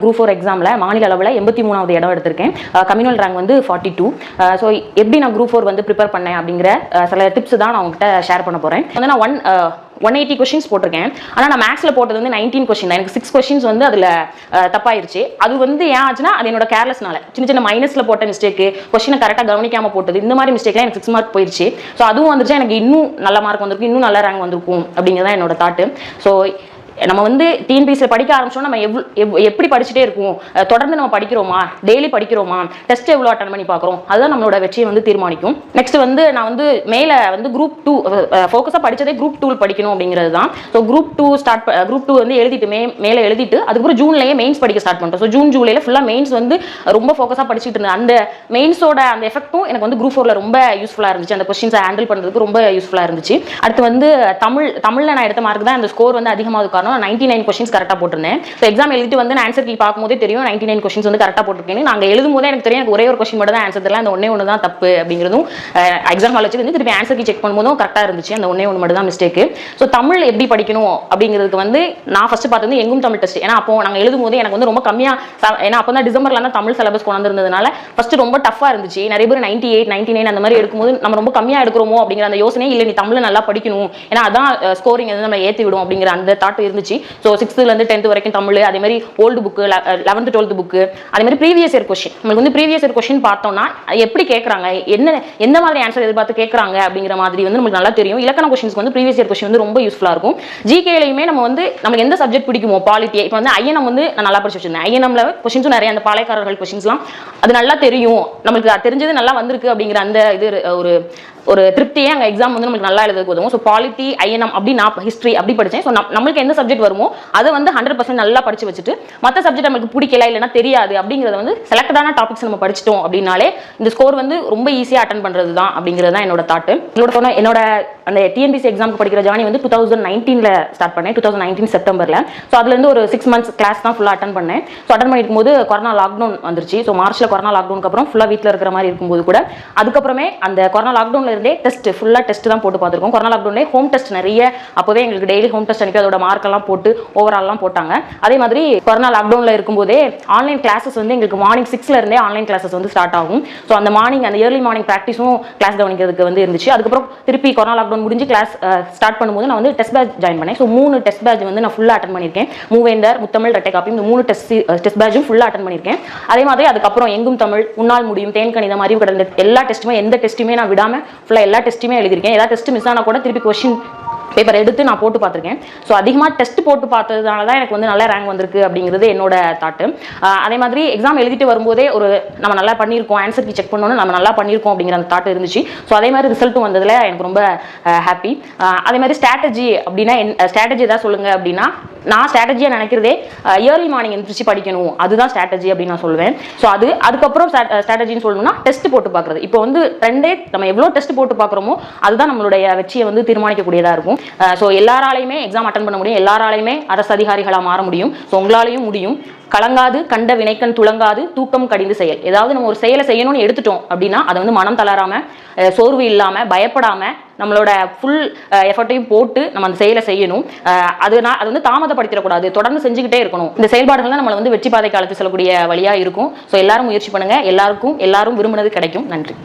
Group four எக்ஸாமில் மாநில அளவில் எண்பத்தி மூணாவது இடம் எடுத்திருக்கேன். கம்யூனல் ரேங்க் வந்து ஃபார்ட்டி டூ ஸோ எப்படி நான் குரூப் ஃபோர் வந்து ப்ரிப்பேர் பண்ணேன் அப்படிங்கிற சில டிப்ஸ் தான் நான் உங்ககிட்ட ஷேர் பண்ண போகிறேன் வந்து நான் ஒன் ஒன் எயிட்டி கொஷின்ஸ் போட்டிருக்கேன். ஆனால் நான் மேக்ஸில் போட்டது வந்து நைன்டீன் கொஷின் தான். எனக்கு சிக்ஸ் கொஷின்ஸ் வந்து அதில் தப்பாயிருச்சு. அது வந்து ஏன் ஆச்சுன்னா அது என்னோட கேர்லெஸ்னால சின்ன சின்ன மைனஸில் போட்ட மிஸ்டேக்கு கொஷினை கரெக்டாக கவனிக்காமல் போட்டது இந்த மாதிரி மிஸ்டேக்லாம் எனக்கு சிக்ஸ் மார்க் போயிடுச்சு ஸோ அதுவும் வந்துருச்சு எனக்கு இன்னும் நல்ல மார்க் வந்திருக்கும் இன்னும் நல்ல ரேங்க் வந்திருக்கும் அப்படிங்கிறதான் என்னோட தாட்டு ஸோ நம்ம வந்து டிஎன்பிஎஸ்சியில் படிக்க ஆரம்பிச்சோம் நம்ம எவ்வளோ எப்படி படிச்சுட்டே இருக்கும் தொடர்ந்து நம்ம படிக்கிறோமா? டெய்லி படிக்கிறோமா? டெஸ்ட் எவ்வளோ அட்டன் பண்ணி பார்க்குறோம்? அதுதான் நம்மளோட வெற்றியை வந்து தீர்மானிக்கும். நெக்ஸ்ட் வந்து நான் வந்து மேலே வந்து குரூப் டூ ஃபோக்கஸாக படித்ததே குரூப் டூ படிக்கணும் அப்படிங்கிறது தான். So group two start group two வந்து எழுதிட்டு மே மேலே எழுதிட்டு அதுக்கப்புறம் ஜூன்லேயே மெயின்ஸ் படிக்க ஸ்டார்ட் பண்ணிட்டோம். ஸோ ஜூன் ஜூலையில் ஃபுல்லாக மெயின்ஸ் வந்து ரொம்ப ஃபோக்கஸாக படிச்சுட்டு இருந்தேன். அந்த மெயின்ஸோட அந்த எஃபெக்ட்டும் எனக்கு வந்து குரூப் ஃபோரில் ரொம்ப யூஸ்ஃபுல்லாக இருந்துச்சு. அந்த கொஸ்டின்ஸை ஹேண்டில் பண்ணுறதுக்கு ரொம்ப யூஸ்ஃபுல்லாக இருந்துச்சு. அடுத்து வந்து தமிழ் தமிழில் நான் எடுத்த மார்க் தான். அந்த ஸ்கோர் வந்து அதிகமாக காரணம் நைன்டி நைன் கொஸ்டின்ஸ் கரெக்டாக போட்டிருந்தேன். ஸோ எக்ஸாம் எழுதிட்டு வந்து நான் ஆன்சர் கீ பார்க்கும்போதே தெரியும் நைன்டி நைன் கொஸ்டின்ஸ் வந்து கரெக்டாக போட்டிருக்கேன் நாங்கள் எழுதும் போதே எனக்கு தெரியும் எனக்கு ஒரே ஒரு கொஸ்டின் மட்டும் தான் ஆன்சர் தெரியல அந்த ஒன்னே ஒன்று தான் தப்பு அப்படிங்கிறதும் எக்ஸாம் ஹால் வச்சு திருப்பி ஆன்சர் கீ செக் பண்ணும்போதும் கரெக்டாக இருந்துச்சு. அந்த ஒன்னே ஒன்று மட்டும் தான் மிஸ்டேக்கு ஸோ தமிழ் எப்படி படிக்கணும் அப்படிங்கிறதுக்கு வந்து நான் ஃபஸ்ட்டு பார்த்தது எங்கும் தமிழ் டெஸ்ட் ஏன்னா அப்போ நாங்கள் எழுதும் போது எனக்கு வந்து ரொம்ப கம்மியாக ஏன்னா அப்போ தான் டிசம்பரில் தான் தமிழ் சிலபஸ் கொண்டு வந்திருந்ததுனால ஃபஸ்ட்டு ரொம்ப டஃப்பாக இருந்துச்சு. நிறைய பேர் நைன்டி எயிட் நைன்டி நைன் அந்த மாதிரி எடுக்கும்போது நம்ம ரொம்ப கம்மியாக எடுக்கிறோமோ அப்படிங்கிற அந்த யோசனையே இல்லை. நீ தமிழ் நல்லா படிக்கணும். ஏன்னா அதான் ஸ்கோரிங் வந்து நம்ம ஏற்றி விடும் அப்படிங்கிற அந்த தாட் இருந்துச்சு. ஸோ சிக்ஸ்த்துலேருந்து டென்த் வரைக்கும் தமிழ் அதே மாதிரி old book eleventh twelfth book அதே மாதிரி ப்ரீவியஸ் இயர் கொஷின் நம்மளுக்கு வந்து ப்ரீவியஸ் இயர் கொஷின் பார்த்தோம்னா எப்படி கேட்குறாங்க என்ன எந்த மாதிரி ஆன்சர் எதிர்பார்த்து கேட்குறாங்க அப்படிங்கிற மாதிரி வந்து நமக்கு நல்லா தெரியும். இலக்கண கொஷின்ஸ்க்கு வந்து ப்ரீவியஸ் இயர் கொஷின் வந்து ரொம்ப யூஸ்ஃபுல்லாக இருக்கும். ஜிகேலையுமே நம்ம வந்து நமக்கு எந்த சப்ஜெக்ட் பிடிக்குமோ பாலிட்டி இப்போ வந்து ஐஎன்எம் வந்து நான் நல்லா படிச்சு வச்சிருந்தேன். ஐஎன்எம்ல கொஷின்ஸும் நிறைய அந்த பாளையக்காரர்கள் கொஷின்ஸ்லாம் அது நல்லா தெரியும். நம்மளுக்கு அது தெரிஞ்சது நல்லா வந்திருக்கு அப்படிங்கிற அந்த இது ஒரு ஒரு திருப்தியே அங்கே எக்ஸாம் வந்து நம்மளுக்கு நல்லா எழுதுறதுக்கு உதவும். ஸோ பாலிட்டி ஐஎன்எம் அப்படி நான் ஹிஸ்ட்ரி அப்படி படித்தேன் ஸோ நம்மளுக்கு எந்த சப்ஜெக்ட் வருமோ அதை வந்து ஹண்ட்ரட் பர்சன்ட் நல்லா படிச்சு வச்சுட்டு மற்ற சப்ஜெக்ட் நமக்கு பிடிக்கல இல்லைன்னா தெரியாது அப்படிங்கிறத வந்து செலக்டடான டாபிக்ஸ் நம்ம படிச்சிட்டோம் அப்படின்னாலே இந்த ஸ்கோர் வந்து ரொம்ப ஈஸியாக அட்டன் பண்ணுறது தான் அப்படிங்கிறது தான் என்னோட தாட்டு என்னோட சொன்ன என்னோட அந்த டிஎன்பிசி எக்ஸாமுக்கு படிக்கிற ஜானி வந்து டூ தௌசண்ட் நைன்டீனில் ஸ்டார்ட் பண்ணேன் டூ தௌசண்ட் நைன்டீன் செப்டம்பரில் ஸோ அதுலேருந்து ஒரு சிக்ஸ் மந்த்ஸ் கிளாஸ் தான் ஃபுல்லாக அட்டன் பண்ணேன். ஸோ அட்டன் பண்ணிருக்கும் போது கொரோனா லாக்டவுன் வந்துருச்சு. ஸோ மார்ச்சில் கொரோனா லாக்டவுனுக்கு அப்புறம் ஃபுல்லாக வீட்டில் இருக்கிற மாதிரி இருக்கும்போது கூட அதுக்கப்புறமே அந்த கொரோனா லாக்டவுனில் இருந்தே டெஸ்ட் ஃபுல்லாக டெஸ்ட் தான் போட்டு பார்த்துருக்கோம். கொரோனா லாக்டவுன்லே ஹோம் டெஸ்ட் நிறைய அப்போவே எங்களுக்கு டெய்லி ஹோம் டெஸ்ட் அனுப்பி அதோட மார்க்கெல்லாம் போட்டு ஓவரால்லாம் போட்டாங்க. அதே மாதிரி கொரோனா லாக்டவுனில் இருக்கும்போதே ஆன்லைன் கிளாஸஸ் வந்து எங்களுக்கு மார்னிங் சிக்ஸ்ல இருந்தே ஆன்லைன் கிளாஸஸ் வந்து ஸ்டார்ட் ஆகும். ஸோ அந்த மார்னிங் அந்த ஏர்லி மார்னிங் ப்ராக்டிஸும் கிளாஸ் கவனிக்கிறதுக்கு வந்து இருந்துச்சு. அதுக்கப்புறம் திருப்பி கொரோனா லாக்டவுன் முடிஞ்சு கிளாஸ் ஸ்டார்ட் பண்ணும்போது நான் வந்து டெஸ்ட் பேட்ச் ஜாயின் பண்ணேன். ஸோ மூணு டெஸ்ட் பேட்ச் வந்து நான் ஃபுல்லாக அட்டன் பண்ணியிருக்கேன். மூவேந்தர் முத்தமிழ் ரெட்டை காப்பி இந்த மூணு டெஸ்ட் டெஸ்ட் பேட்சும் ஃபுல்லாக அட்டன் பண்ணியிருக்கேன். அதே மாதிரி அதுக்கப்புறம் எங்கும் தமிழ் உன்னால் முடியும் தேன்கணி இந்த மாதிரி கடந்த எல்லா டெஸ்ட்டுமே எந்த டெஸ்ட்டுமே நான் விடாமல் ஃபுல்லாக எல்லா டெஸ்ட்டுமே எழுதியிருக்கேன். ஏதாவது டெஸ்ட் மிஸ் ஆனால் கூட திருப்பி கொஷின் பேப்பர் எடுத்து நான் போட்டு பார்த்துருக்கேன். ஸோ அதிகமாக டெஸ்ட் போட்டு பார்த்ததுனால தான் எனக்கு வந்து நல்ல ரேங்க் வந்திருக்கு அப்படிங்கிறது என்னோட தாட்டு அதே மாதிரி எக்ஸாம் எழுதிட்டு வரும்போதே ஒரு நம்ம நல்லா பண்ணியிருக்கோம் ஆன்சர் கீ செக் பண்ணணும்னு நம்ம நல்லா பண்ணியிருக்கோம் அப்படிங்கிற அந்த தாட் இருந்துச்சு. ஸோ அதே மாதிரி ரிசல்ட்டும் வந்ததில் எனக்கு ரொம்ப ஹாப்பி அதே மாதிரி ஸ்ட்ராட்டஜி அப்படின்னா என் ஸ்ட்ராட்டஜி ஏதாவது சொல்லுங்கள் அப்படின்னா நான் ஸ்ட்ராட்டஜியாக நினைக்கிறதே இயர்லி மார்னிங் எந்திரிச்சு படிக்கணும். அதுதான் ஸ்ட்ராட்டஜி அப்படின்னு நான் சொல்லுவேன். ஸோ அது அதுக்கப்புறம் ஸ்ட்ராட்டஜின்னு சொல்லணும்னா டெஸ்ட் போட்டு பார்க்குறது. இப்போ வந்து ரெண்டே நம்ம எவ்வளோ டெஸ்ட் போட்டு பார்க்குறோமோ அதுதான் நம்மளுடைய வெற்றியை வந்து தீர்மானிக்கக்கூடியதாக இருக்கும். ஸோ எல்லாராலையுமே எக்ஸாம் அட்டன் பண்ண முடியும். எல்லாராலையுமே அரசு அதிகாரிகளாக மாற முடியும். ஸோ உங்களாலையும் முடியும். கலங்காது கண்ட வினைக்கண் துளங்காது தூக்கம் கடிந்து செயல். ஏதாவது நம்ம ஒரு செயலை செய்யணும்னு எடுத்துட்டோம் அப்படின்னா அதை வந்து மனம் தளராமல் சோர்வு இல்லாமல் பயப்படாமல் நம்மளோட ஃபுல் எஃபர்ட்டையும் போட்டு நம்ம அந்த செயலை செய்யணும். அது நான் அது வந்து தாமதப்படுத்திடக்கூடாது. தொடர்ந்து செஞ்சுக்கிட்டே இருக்கணும். இந்த செயல்பாடுகள் தான் நம்மளை வந்து வெற்றி பாதை காலத்து செல்லக்கூடிய வழியாக இருக்கும். ஸோ எல்லாரும் முயற்சி பண்ணுங்க. எல்லாருக்கும் எல்லாரும் விரும்பினது கிடைக்கும். நன்றி.